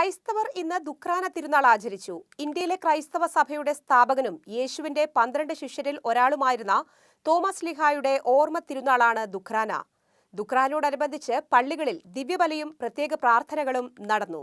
ക്രൈസ്തവർ ഇന്ന് ദുഃഖാന തിരുനാൾ ആചരിച്ചു. ഇന്ത്യയിലെ ക്രൈസ്തവ സഭയുടെ സ്ഥാപകനും യേശുവിന്റെ പന്ത്രണ്ട് ശിഷ്യരിൽ ഒരാളുമായിരുന്ന തോമസ് ലിഹായുടെ ഓർമ്മ തിരുനാളാണ് ദുഖ്രാന ദുഖ്രാനോടനുബന്ധിച്ച് പള്ളികളിൽ ദിവ്യബലിയും പ്രത്യേക പ്രാർത്ഥനകളും നടന്നു.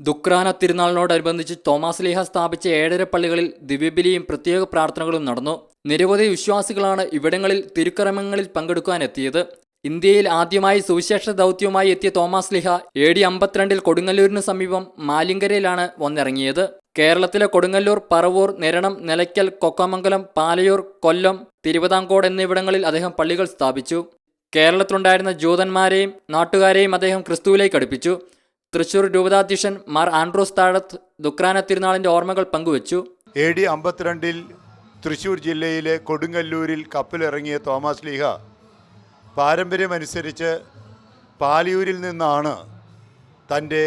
ദുഖ്രാന തിരുനാളിനോടനുബന്ധിച്ച് തോമസ് ലിഹ സ്ഥാപിച്ച ഏഴര പള്ളികളിൽ ദിവ്യബലിയും പ്രത്യേക പ്രാർത്ഥനകളും നടന്നു. നിരവധി വിശ്വാസികളാണ് ഇവിടങ്ങളിൽ തിരുക്കർമ്മങ്ങളിൽ പങ്കെടുക്കാനെത്തിയത്. ഇന്ത്യയിൽ ആദ്യമായി സുവിശേഷ ദൗത്യവുമായി എത്തിയ തോമസ് ലിഹ എ ഡി അമ്പത്തിരണ്ടിൽ കൊടുങ്ങല്ലൂരിന് സമീപം മാലിങ്കരയിലാണ് വന്നിറങ്ങിയത്. കേരളത്തിലെ കൊടുങ്ങല്ലൂർ പറവൂർ നിരണം നിലയ്ക്കൽ കൊക്കമംഗലം പാലയൂർ കൊല്ലം തിരുവിതാംകോട് എന്നിവിടങ്ങളിൽ അദ്ദേഹം പള്ളികൾ സ്ഥാപിച്ചു. കേരളത്തിലുണ്ടായിരുന്ന ജൂതന്മാരെയും നാട്ടുകാരെയും അദ്ദേഹം ക്രിസ്തുവിലേക്ക് അടുപ്പിച്ചു. തൃശൂർ രൂപതാധ്യക്ഷൻ മാർ ആൻഡ്രൂസ് താഴത്ത് ദുക്രാന തിരുനാളിന്റെ ഓർമ്മകൾ പങ്കുവച്ചു. എ ഡി അമ്പത്തിരണ്ടിൽ തൃശ്ശൂർ ജില്ലയിലെ കൊടുങ്ങല്ലൂരിൽ കപ്പലിറങ്ങിയ തോമസ് ലീഹ പാരമ്പര്യമനുസരിച്ച് പാലിയൂരിൽ നിന്നാണ് തന്റെ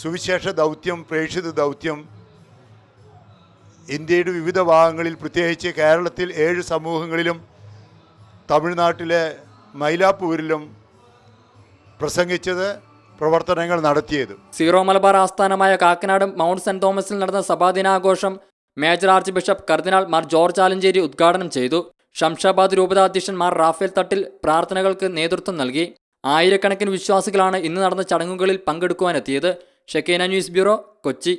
സുവിശേഷ ദൗത്യം പ്രേക്ഷിത ദൗത്യം ഇന്ത്യയുടെ വിവിധ ഭാഗങ്ങളിൽ പ്രത്യേകിച്ച് കേരളത്തിൽ ഏഴ് സമൂഹങ്ങളിലും തമിഴ്നാട്ടിലെ മൈലാപ്പൂരിലും പ്രസംഗിച്ചത് പ്രവർത്തനങ്ങൾ നടത്തിയത്. സീറോ മലബാർ ആസ്ഥാനമായ കാക്കനാട് മൗണ്ട് സെന്റ് തോമസിൽ നടന്ന സഭാദിനാഘോഷം major archbishop cardinal Mar George Alencherry ഉദ്ഘാടനം ചെയ്തു. ഷംഷാബാദ് രൂപതാധ്യക്ഷൻ മാർ റാഫേൽ തട്ടിൽ പ്രാർത്ഥനകൾക്ക് നേതൃത്വം നൽകി. ആയിരക്കണക്കിന് വിശ്വാസികളാണ് ഇന്ന് നടന്ന ചടങ്ങുകളിൽ പങ്കെടുക്കുവാനെത്തിയത്. Shekinah news bureau Kochi.